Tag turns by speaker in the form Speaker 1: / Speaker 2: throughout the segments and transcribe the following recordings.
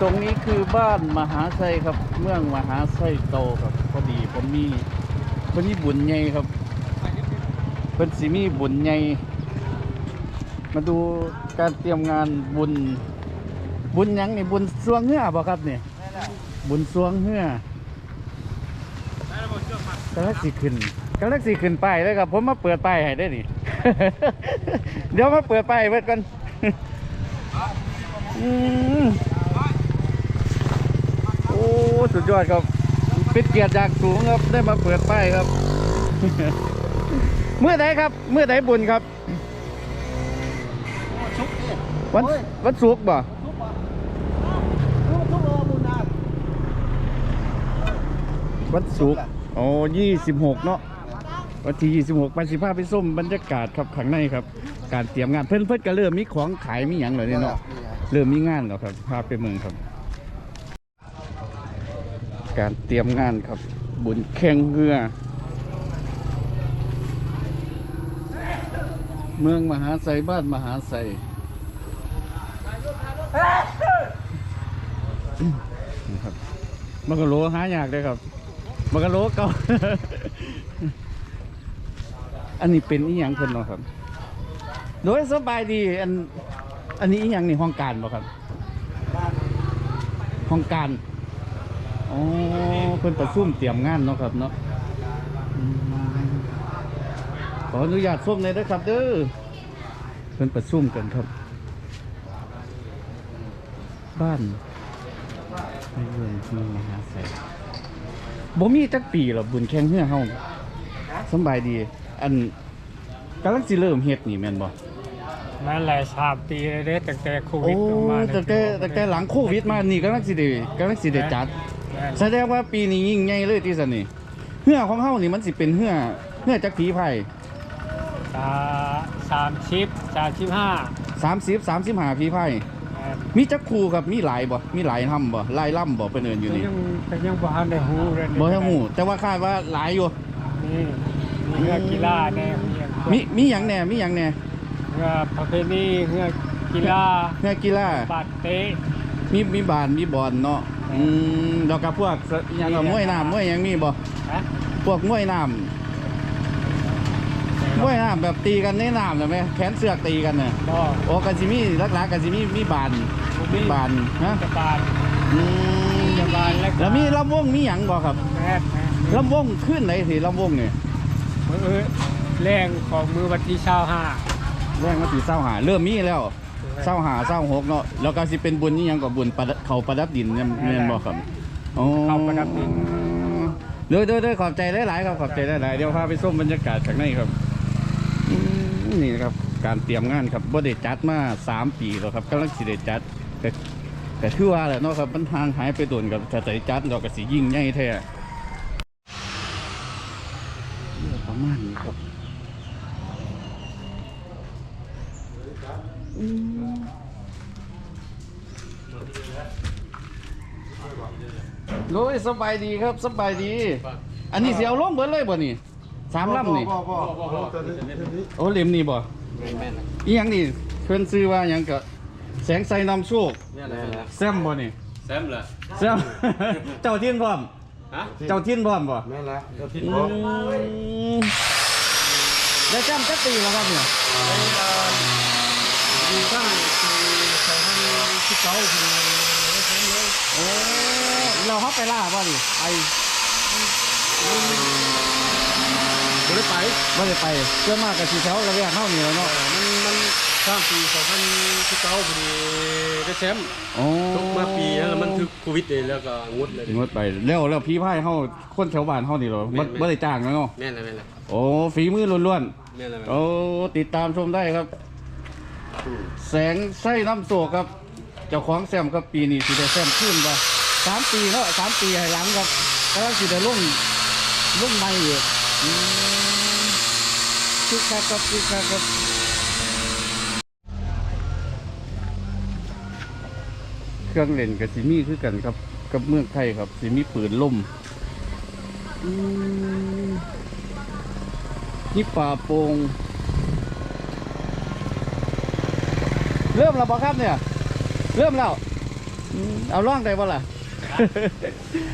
Speaker 1: ตรงนี้คือบ้านมหาไซครับ เมืองมหาไซโตครับพอดีผมมีผมมีบุญใหญ่ครับเพิ่นสิมีบุญใหญ่มาดูการเตรียมงานบุญ บุญหยังนี่บุญสวงเหือบ่ครับเนี่ยบุญสวงเหือกำลังสิขึ้นกำลังสิขึ้นไปเลยครับผมมาเปิดไปให้ได้นี่ เดี๋ยวมาเปิดไป้ายไว้ก่อนอืม สุดยอดครับเป็นเกียรติอย่างสูงครับ ได้มาเปิดป้ายครับ เมื่อไหครับ เมื่อไหบุญครับ
Speaker 2: ชุกเนี่ย
Speaker 1: วันวันศุกร์บ่
Speaker 2: ชุกป่ะชุกชุกเออบุญนา
Speaker 1: วันศุกร์อ๋อยี่สิบหกเนาะวันที่ยี่สิบหกไปสิบห้าไปส้มบรรยากาศครับข้างในครับ การเตรียมงานเพิ่นเพิ่นก็เริ่มมีของขายมีหยังเลยเนาะเริ่มมีงานแล้วครับพาไปเมืองครับ การเตรียมงานครับบุญแข่งเรือ เมืองมหาไซบ้านมหาไซนะครับมักกะโลหายากเลยครับมักกะโลเก่าอันนี้เป็นอีหยังเพิ่นเนาะครับ โดยสบายดีอันอันนี้อีหยังนี่ห้องการบ่ครับ ห้องการ อ๋อเพิ่นประชุมเตรียมงานเนาะครับเนาะอืมขออนุญาตส้มเลยนะครับ เด้อเพิ่นประชุมกันครับ บ้านในเมืองเมืองมหาไสยบ่มีจักปีหรอกบุญแข่งเฮือเฮาสำบายดี อันกำลังสิเริ่มเฮ็ดนี่แม่นบ่
Speaker 3: นั่นแหละสามปีเลยเด้ตั้งแต่โค
Speaker 1: โอ้
Speaker 3: วิดลงมา
Speaker 1: ตั้งแต่ตั้งแต่หลังโควิดมานี่กำลังสิได้กำลังสิได้จัด แสดงว่าปีนี้ยิ่งใหญ่เลยที่สนี่เหือของเฮานี่มันสิเป็นเหือเหือจักผีไผ่
Speaker 3: สาสามชิปสามชิปห้า
Speaker 1: 30 35ผีไผ่มีจักครูครับมีหลายบ่ มีหลายทำบ่หลายล่ำบ่เพิ่นเอิ้นอยู่
Speaker 3: ก็
Speaker 1: นี่
Speaker 3: ยังก็ยังบ่ทันได้ฮู้เลย
Speaker 1: บ่ฮู้ฮู้แต่ว่าคาดว่าหลายอยู่
Speaker 3: นี่มีเรือกีฬาแน่มีอย่าง
Speaker 1: มีมีหยังแหน่มีหยังแหน่
Speaker 3: เรือประเพณีเรือกีฬา
Speaker 1: เหือกีฬา
Speaker 3: บาดเตะ
Speaker 1: มีมีบานมีบอลเนาะ อืมแล้วก็พวกอิหยังก็มวยน้ำมวยหยังมีบ่
Speaker 3: ฮะ
Speaker 1: พวกมวยน้ำมวยน้ำแบบตีกันในน้ำน่ะแม่แขนเสือกตีกันน่ะ
Speaker 3: บ่
Speaker 1: โอ้กันสิมีหลักๆกันสิมีมีบาน
Speaker 3: บ่มี
Speaker 1: บานฮะ
Speaker 3: จะบาน
Speaker 1: อืม
Speaker 3: จะบานแล้วก็
Speaker 1: แล้วมีลำวงมีหยังบ่ครับ
Speaker 3: แม่น
Speaker 1: ลำวงขึ้นไหนสิลำวงเนี่ย
Speaker 3: มือแรงของมือวันที่เช้าห้า
Speaker 1: แรงมาสิเศร้าหาเริ่มมีแล้ว เศร้าหาเศร้าหกเนาะแล้วก็สิเป็นบุญนี่ยังกับบุญประดับเขาประดับดินเนี่ยแม่นบ่ครับอ๋อ
Speaker 3: เขาประดับดิน
Speaker 1: เด้อเด้อเด้อขอบใจหลายๆครับขอบใจหลายๆเดี๋ยวพาไปส้มบรรยากาศข้างในครับอืมนี่นะครับการเตรียมงานครับบ่ได้จัดมาสามปีแล้วครับกำลังสิได้จัดแต่แต่คือว่าแหละเนาะครับมันห่างหายไปโดนกับถ้าได้จัดเราก็สิยิ่งใหญ่แท้ประมาณนี้ครับ โอ้ยสบายดีครับสบายดี อันนี้เสียวลงเบิดเลยบ่นี่สามลำนี่
Speaker 2: บ่บ่บ่ตัวนี้
Speaker 1: โอ้เล่มนี่บ่อีหยังนี่เพิ่นซื้อว่าหยังก็แสงไสนำโชค
Speaker 4: เนี่ยแหละ
Speaker 1: แซมบ่นี่
Speaker 4: แซมเหรอ
Speaker 1: แซม เจ้าทิ้นพร้อม
Speaker 4: ฮะ
Speaker 1: เจ้าทิ้นพร้อมบ่
Speaker 2: แม่นละเดี๋ยวทิศ
Speaker 1: อื
Speaker 2: บ่
Speaker 1: มได้แซมจักปีแล้วครับเนี่ย
Speaker 3: อยู่ข้างคือสองพั นสิบเก้าคือ
Speaker 1: โอ้เราเฮาไปล่าบ่นี่ไป
Speaker 4: ไม่ได้ไป
Speaker 1: บ่ได้ไปเชื่อมากกับสิแถวระแวกเฮานี่แล้วเนาะ
Speaker 4: มันมันข้ามปี2019พอดีได้แชมป์
Speaker 1: โอ้
Speaker 4: ตกมาปีแล้วมันคือโควิดเลยแล้วก็งดเลย
Speaker 1: งดไปแล้วแล้วพี่พายเฮาคนแถวบ้านเฮานี่เหรอบ่บ่ได้จ้างแล้วเนาะ
Speaker 4: แม่นเลยแม่นเลย
Speaker 1: โอ้ฝีมือล้วน
Speaker 4: แม่นเลย
Speaker 1: ๆโอ้ติดตามชมได้ครับ แสงไส้น้ำโศกครับ เจ้าของแซมครับปีนี้สิได้แซมขึ้นบ่สามปีแล้วสามปีให้หลังครับกำลังสิได้ลุ่งลุ่งใหม่อยู่อืมคึกคักครับคึกคักครับเครื่องเล่นกับสิมีคือกันครับ กับเมืองไทยครับสิมีปืนล่มนี่ป่าโปงเริ่มแล้วบอครับเนี่ย เริ่มแล้วอืมเอาล่องได้บ่ล่ะ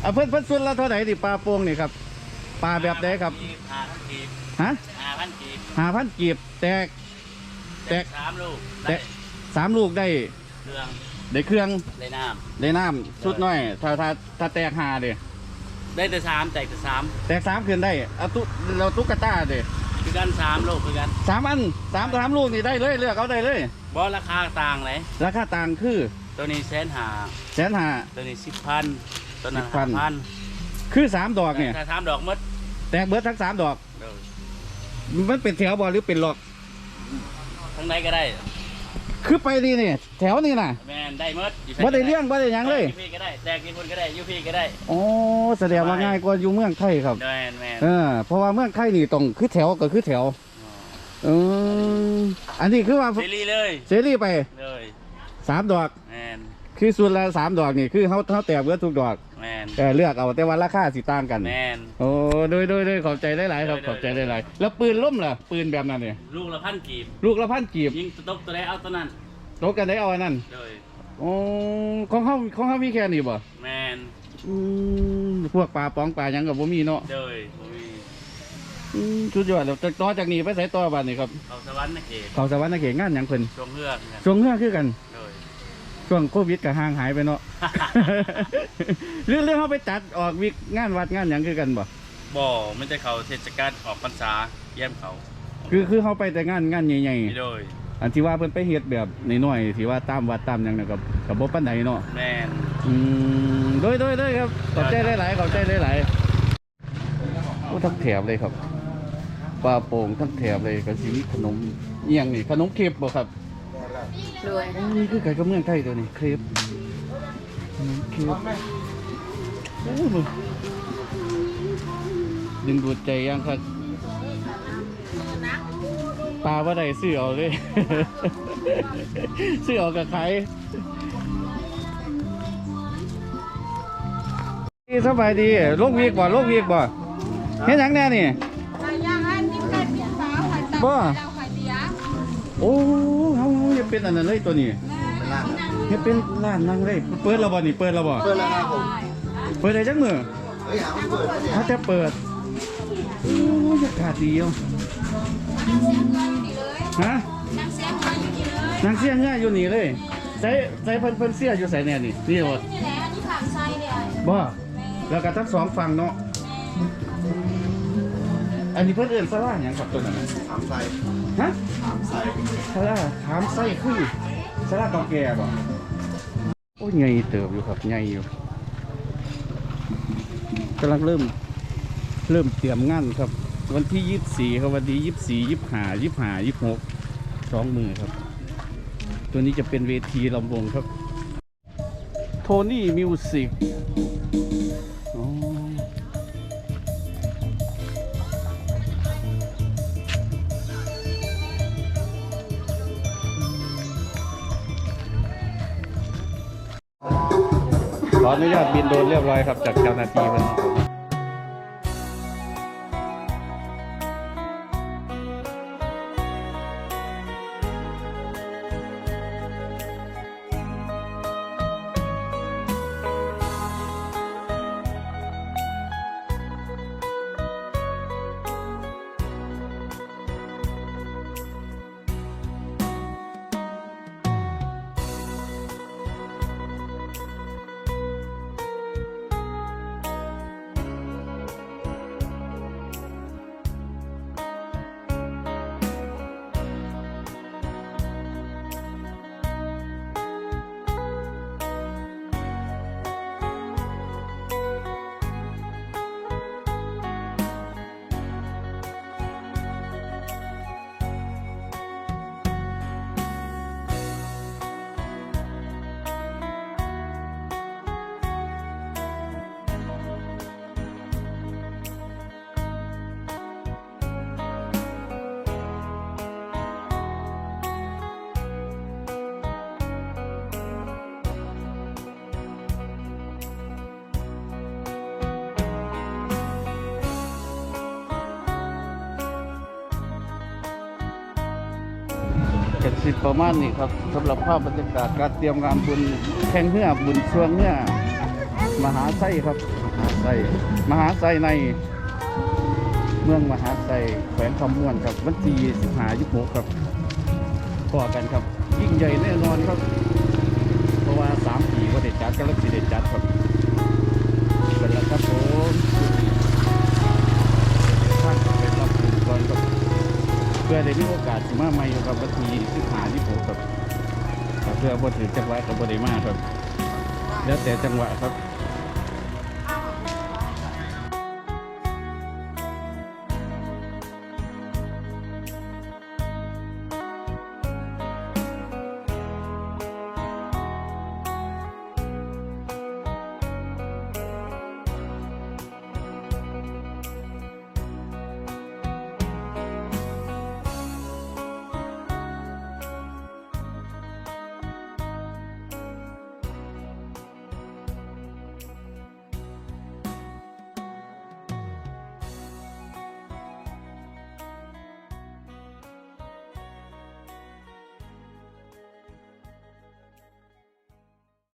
Speaker 1: เอาเพิ่นเพิ่นส่วนละเท่าไหร่ดิปลาโป่งนี่ครับปลาแบบใดครับ
Speaker 3: ห้าพันกีบ
Speaker 1: ฮะ
Speaker 3: ห้าพันกีบ
Speaker 1: ห้าพันกีบแตก แตก
Speaker 3: สามลูก
Speaker 1: แตกสามลูกได้
Speaker 3: เครื่อง
Speaker 1: ได้เครื่อง
Speaker 3: ได้น้
Speaker 1: ได้น้ำสุดน้อย ถ้าถ้าถ้าแตกหาเด้ำ
Speaker 3: ได้แต่สามแตกแต่สาม
Speaker 1: แตกสามขึ้นได้เอาตุเราตุ๊กตาเด้
Speaker 3: คือกันสามลูกคือกัน
Speaker 1: สามอันสามสามลูกนี่ได้เลยเลือกเอาได้เลย
Speaker 3: บอราคาต่างเลย
Speaker 1: ราคาต่างคือ
Speaker 3: ตัวนี้แสนหา
Speaker 1: แสนหา
Speaker 3: ตัวนี้สิบพันตัวนั้น
Speaker 1: 10,000
Speaker 3: ห้าพัน
Speaker 1: คือสามดอกเนี่ย
Speaker 3: ถ้าสามดอกหมด
Speaker 1: แตกเบิดทั้งสามดอก
Speaker 3: เด้อ
Speaker 1: มันเป็นแถวบ่หรือเป็นหลอก
Speaker 3: ทั้งใดก็ได้
Speaker 1: คือไปดีนี่แถวนี่น่ะ
Speaker 3: แมนได้หมดอยู่
Speaker 1: บ่ได้เลี้ยงบ่ได้หยังเลย
Speaker 3: อพี่ก็ได้แตกกี่คนก็ได้อยูพี่ก็ได้
Speaker 1: อ๋อแสดงว่าง่ายกว่าอยู่เมืองไทยครับ
Speaker 3: แมนแมน
Speaker 1: เออเพราะว่าเมืองไทยนี่ต้องคือแถวก็คือแถวเอออันนี้คือว่า
Speaker 3: เซรีเลย
Speaker 1: เสรีไป
Speaker 3: เลย
Speaker 1: สามดอก
Speaker 3: แมน
Speaker 1: คือส่วนละสามดอกนี่คือเขาเขาแตกเบิดทุกดอก
Speaker 3: แมน
Speaker 1: เออเลือกเอาแต่ว่าราคาสิต่างกัน
Speaker 3: แมน
Speaker 1: โอ้โดยโดยโดยขอบใจได้หลายๆครับ
Speaker 3: โดยโดย
Speaker 1: ขอบใจได้หลายแล้วปืนล่มล่ะปืนแบบนั้นเนี่ย
Speaker 3: ลูกละพันกีบ
Speaker 1: ลูกละพันกีบ
Speaker 3: ยิงตกตัวใดเอาตัวนั้น
Speaker 1: ตกกันได้เอาอันนั้น
Speaker 3: เลย
Speaker 1: โอ้ของเขาของเขามีแค่นี้บ่
Speaker 3: แมน
Speaker 1: อืมพวกปลาปองปลาหยังกับบ่มีเนาะ
Speaker 3: เลยผมมี
Speaker 1: อืมสุดยอดแล้วจากต่อจากนี้ไปใส่ต่อบ้านนี่ครับ
Speaker 3: เขาสวรรค์นะเกศ
Speaker 1: เขาสวรรค์นักเขงานหยังเพิ่น
Speaker 3: จงเฮือกกัน
Speaker 1: ช่วงเฮือคือกัน
Speaker 3: เลย
Speaker 1: ช่วงโควิดก็ห่างหายไปเนาะ เรื่องเรื่องเขาไปจัดออกวิกงานวัดงานหยังคือกันบ่
Speaker 3: บ่ไม่ใช่เขาเทศกาลออกพรรษาเยี่ยมเขา
Speaker 1: คือคือเขาไปแต่งานงานใหญ่
Speaker 3: ไม่โดย
Speaker 1: ๆ อันที่ว่าเพิ่นไปเฮ็ดแบบน้อยๆที่ว่าตามวัดตามหยังน่ะกับกับบ่ปานใดเนาะ
Speaker 3: แมน
Speaker 1: อืมโดยโดยโดยครับ ขอบใจหลายๆขอบใจหลายๆโอ้ทั้งแถบเลยครับปลาโป่งทั้งแถบเลยก็สิมีขนมเอียงนี่ขนมเครปบ่ครับ
Speaker 5: ด้วย
Speaker 1: โอ้นี่คือไก่กับเมืองไทยตัวนี้เครปขนมเครปโอ้มึงดึงดูดใจยังครับปลาว่าใดซื้อเอาเลย ซื้อเอากับใครนี่สบายดีโรควีกบ่โรควีกบ่เฮ็ดหยังแน่นี่
Speaker 5: ไข่ ย่างอันนี้ไข่เปียกสาวไข่ตับ
Speaker 1: บ่
Speaker 5: แล้วไข่เดีย
Speaker 1: โอ้เฮาเฮาจะเป็นอันนั้นเลยตัวนี้เฮ็ดเป็นร้านนั่งเลยเปิดแล้วบ่นี่เปิดแล้วบ่
Speaker 2: เปิดแล้วครับผม
Speaker 1: เปิดได้จังมื้อ
Speaker 2: เฮ้ยหาไม่เปิดเนี่ย
Speaker 1: ถ้าจะเปิดโอ้ยอากาศดีอะฮะ
Speaker 5: นางเสียงมันอยู่นี่เลย
Speaker 1: นางเสียง่ายอยู่นี่เลยใส่ใส่เพิ่นเพิ่นเสียอยู่ใส่แน่นี่นี่บ่
Speaker 5: นี่แหละอันนี้ขางไส้เนี่ย
Speaker 1: บ่แล้วก็ทั้งสองฝั่งเนาะอันนี้เพิ่นเอิ้นสลาหยังครับตัวนั้นน่ะ
Speaker 2: ถามใส่
Speaker 1: ฮะ
Speaker 2: ถามใส่
Speaker 1: สลาถามไส้คือสลาเก่าแก่บ่โอ้ยใหญ่เติบอยู่ครับใหญ่อยู่กำลังเริ่มเริ่มเตรียมงานครับ วันที่ยี่สี่ครับวันที่ยี่สี่ยี่ห้ายี่ห้ายี่หกสองมือครับ ตัวนี้จะเป็นเวทีลำวงครับ โทนี่มิวสิก ออนุญาตบินโดรนเรียบร้อยครับจากเจ้าหน้าที่วัน นี้กสิประมาณนี้ครับสำหรับภาพบรรยากาศการเตรียมงานบุญแข่งเรือบุญช่วงเรือมหาไส้ครับ มหาไส้มหาไส้ใน เมืองมหาไส้แขวงคำม่วนครับวันที่25 26ครับพอกันครับ ยิ่งใหญ่แน่นอนครับ เพราะว่า3ปีก็ได้จัดกันแล้วสิได้จัดครับเป็นแล้วครับผม เพื่อได้มีโอกาสสิมาใหม่ครับวันที่15 26ครับเพื่อบ่ถือจังหวะกับ่ได้มาครับ แล้วแต่จังหวะครับ